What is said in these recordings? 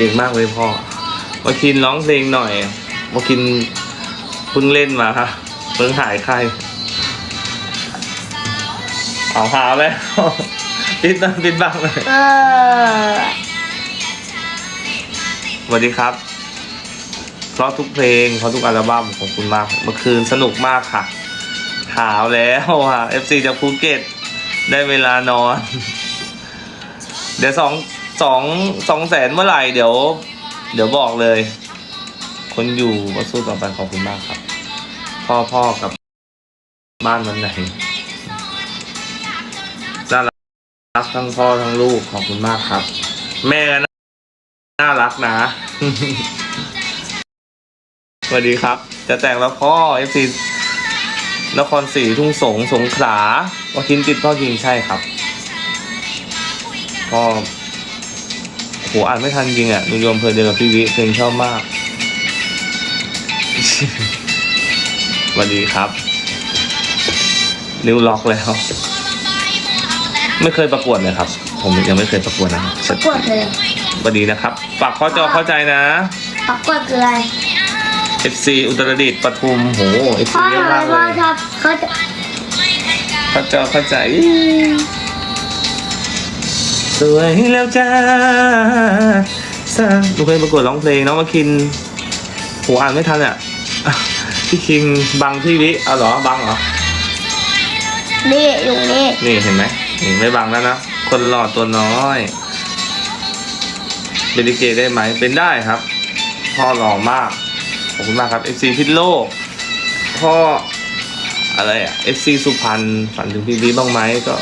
ก่งมากเลยพ่อมาคินร้องเพลงหน่อยมาคินเพิ่งเล่นมาค่ะเพิ่งหายไข้เอาหาแล้วปิดบ้างปิดบ้างเลยเออสวัสดีครับ เพราะทุกเพลง เพราะทุกอัลบั้มขอบคุณมาก เมื่อคืนสนุกมากค่ะ หาวแล้วค่ะ FC จากภูเก็ต ได้เวลานอน เดี๋ยวสอง สองสองแสนเมื่อไหร่เดี๋ยว เดี๋ยวบอกเลย คนอยู่ก็สู้ต่อไปขอบคุณมากครับ พ่อพ่อกับบ้านวันไหนน่ารักทั้งพ่อทั้งลูกขอบคุณมากครับ แม่น่าน่ารักนะสวัสดีครับ จะแต่งแล้วพ่อเอฟซีนครศรีทุ่งสงสงขลาวาคินติดพ่อยิงใช่ครับพ่อ โหอ่านไม่ทันจริงอะหนูโยมเพลินเดียวกับพี่วิเพลงชอบมากสวัสดีครับนิ้วล็อกแล้ว ไม่เคยประกวดเลยครับ ผมยังไม่เคยประกวดนะครับประกวดเลยสวัสดีนะครับฝากข้อจอเข้าใจนะ ประกวดคืออะไร FC อุตรดิตถ์ปทุมโห FC พ่อเยอะทำไมมากเลพ่อยชอบเขาจะเข้าจอเข้าใจ สวยแล้วจ้าสร้างหนูเคยประกวดร้องเพลงน้องมาคินโหอ่านไม่ทันอะพี่คิงบังพี่วิเอาเหรอบังเหรอนี่อยู่นี่นี่เห็นไหมนี่ไม่บังแล้วนะคนหล่อตัวน้อย เป็นดิเกได้ไหมเป็นได้ครับ พ่อหล่อมากขอบคุณมากครับ FC พิษโลก พ่ออะไรอะ FC สุพรรณฝันถึงพี่บีบ้างไหมก็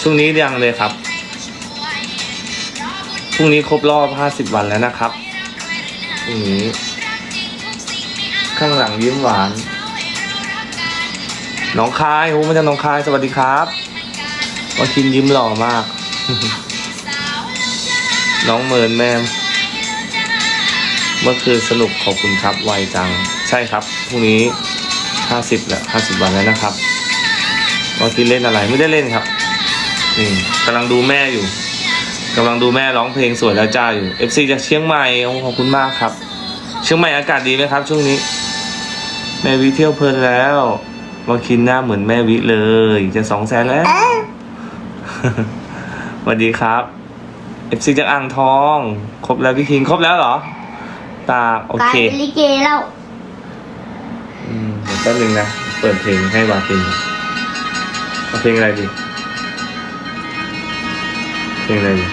ช่วงนี้ยังเลยครับ พรุ่งนี้ครบรอบ 50 วันแล้วนะครับพรุ่งนี้ ข้างหลังยิ้มหวาน น้องคายโหมาจากน้องคาย สวัสดีครับว่าคินยิ้มหล่อมาก น้องเมินแม่เมื่อคืนสนุกขอบคุณครับไวจัง ใช่ครับพรุ่งนี้ห้าสิบแล้วห้าสิบวันแล้วนะครับว่าคินเล่นอะไรไม่ได้เล่นครับนี่กำลังดูแม่อยู่ กำลังดูแม่ร้องเพลงสวยแล้วจ้าอยู่ FC จากเชียงใหม่โอ้ขอบคุณมากครับ เชียงใหม่อากาศดีไหมครับ ช่วงนี้ แม่วิเที่ยวเพลินแล้วมาคินหน้าเหมือนแม่วิเลย จะสองแสนแล้วสวัสดีครับ FC จากอ่างทอง ครบแล้วพี่คิงครบแล้วเหรอ ตากโอกลายเคเป็นลิเกแล้วอืมเดี๋ยวแป๊บนึงนะ เปิดเพลงให้วาคินเอาเพลงอะไรดีเพลงอะไรดี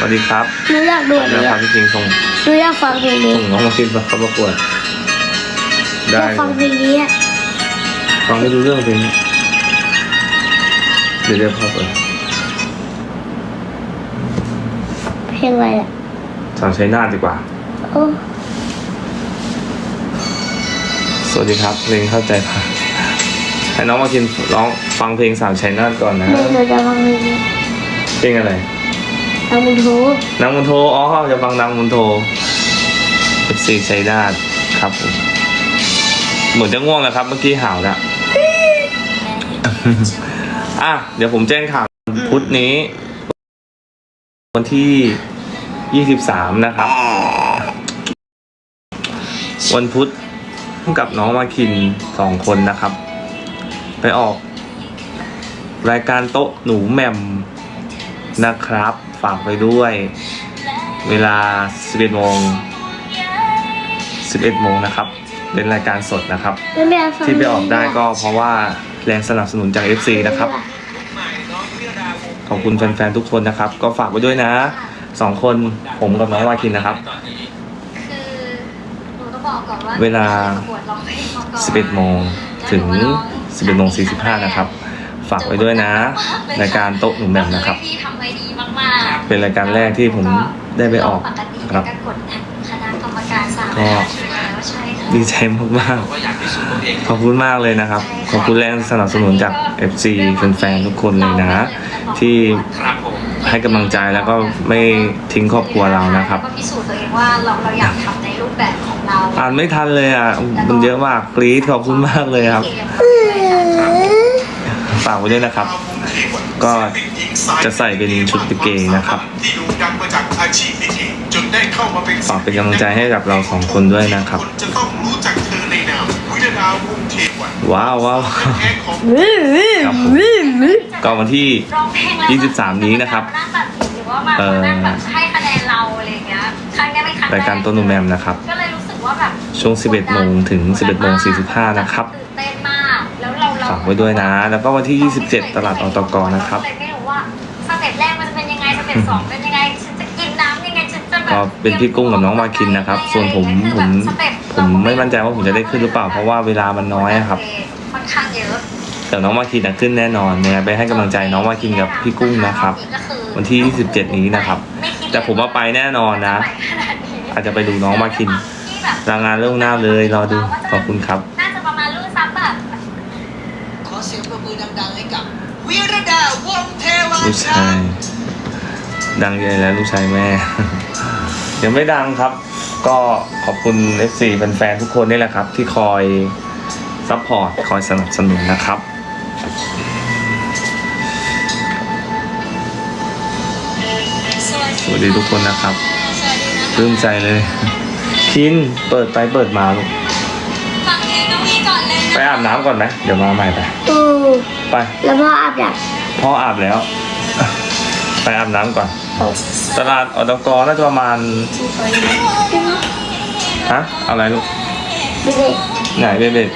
สวัสดีครับหนูอยากดูอันแล้วนี้พาพี่คิงส่งหนูอยากฟังเพลงนี้ส่งน้องมาคินเข้าประกวดอได้ยากฟังเพลงนี้อะฟังไม่รู้เรื่องเพลงนี้เดี๋ยวเดี๋ยวพอเปิดเพลงอะไรอะสาวชัยนาทดีกว่า โอ้สวัสดีครับเพลงเข้าใจค่ะให้น้องมาคินร้องฟังเพลงสาวชัยนาทก่อนนะเดี๋ยวหนูจะฟังเพลงนี้เพลงอะไร ทางมุนโทนางมุนโทอ๋อจะฟังนางมุนโท FC ชัยนาทครับผมเหมือนจะง่วงแล้วครับ เมื่อกี้ห่าวแล้วอะเดี๋ยวผมแจ้งข่าวพุธนี้ วันที่23นะครับ วันพุธกับน้องมาคินสองคนนะครับ ไปออก รายการโต๊ะหนูแหม่มนะครับ ฝากไปด้วย เวลา 11โมง11โมงนะครับ เป็นรายการสดนะครับไม่ไม่เอาฟังที่ไปออกได้ก็เพราะว่าแรงสนับสนุนจาก FC นะครับ ขอบคุณแฟนๆทุกคนนะครับ ก็ฝากไว้ด้วยนะสองคนผมกับน้องวาคินนะครับคือหนูต้องบอกก่อนว่าเวลาประกวดร้องเพลงมาก่อน11โมงถึง 11โมง45นะครับ ฝากไว้ด้วยนะรายการโต๊ะหนุ่มแหม่มนะครับที่ทำไว้ดี มากๆเป็นรายการแรกที่ผมได้ไปออกปกติครับก็กดคณะกรรมการสามก็แล้วใช่ค่ะดีใจมากๆขอบคุณมากเลยนะครับ ขอบคุณแรงสนับสนุนจาก FC แฟนๆทุกคนเลยนะ ที่ให้กำลังใจแล้วก็ไม่ทิ้งครอบครัวเรานะครับก็พิสูจน์ตัวเองว่าเราเราอยากทำในรูปแบบของเราอ่านไม่ทันเลยอะมันเยอะมากกรี๊ดขอบคุณมากเลยครับเกมฝากไว้ด้วยนะครับ ก็จะใส่เป็นชุดลิเกนะครับที่โด่งดังมาจากอาชีพลิเกจนได้เข้ามาเป็นฝากเป็นกำลังใจให้กับเราสองคนด้วยนะครับคนจะต้องรู้จักเธอในนามวิรดาวงศ์เทวันว้าวว้าวแท้ของวิววิวครับผมวิววิวก็วันที่ร้องเพลงแล้ว23 นี้นะครับมานั่งตัดสินหรือว่ามาเอ่อนั่งแบบให้คะแนนเราอะไรอย่างเงี้ยครั้งนี้เป็นครั้งแรกรายการต้นนูแมมนะครับก็เลยรู้สึกว่าแบบช่วง 11โมงถึง 11โมง45 นะครับ ไว้ด้วยนะ แล้วก็วันที่ 27 ตลาดอตกนะครับเาก็เลยไม่รู้ว่าสเต็ปแรกมันจะเป็นยังไงสเต็ปสองเป็นยังไงฉันจะกินน้ำยังไงฉันจะแบบก็เป็นพี่กุ้งกับน้องมาคินนะครับ ส่วนผมผมผมไม่มั่นใจว่าผมจะได้ขึ้นหรือเปล่า เพราะว่าเวลามันน้อยอะครับค่อนข้างเยอะแต่น้องมาคินอะขึ้นแน่นอนเนี่ยไปให้กำลังใจน้องมาคินกับพี่กุ้งนะครับ วันที่ 27 นี้นะครับ แต่ผมว่าไปแน่นอนนะ อาจจะไปดูน้องมาคินรางงานเรื่องหน้าเลยรอดูขอบคุณครับ วิรดาวงศ์เทวันลูกคชารับยดังใหญ่แล้วลูกชายแม่ ยังไม่ดังครับ ก็ขอบคุณ FC แฟนๆทุกคนนี่แหละครับ ที่คอยซัพพอร์ตคอยสนับสนุนนะครับสวัสดีทุกคนนะครับสวัสดีนะปลื้มใจเลย คินเปิดไปเปิดมาลูก ไปนะอาบน้ำก่อนไหมเดี๋ยวมาใหม่ไปโอ้ไป แล้วพ่ออาบอย่างพ่ออาบแล้ว ไปอาบน้ำก่อนโอ้ตลาดอตกน่าจะประมาณ ฮะ อะไรลูก ไม่ได้ไหนเบเบ็ด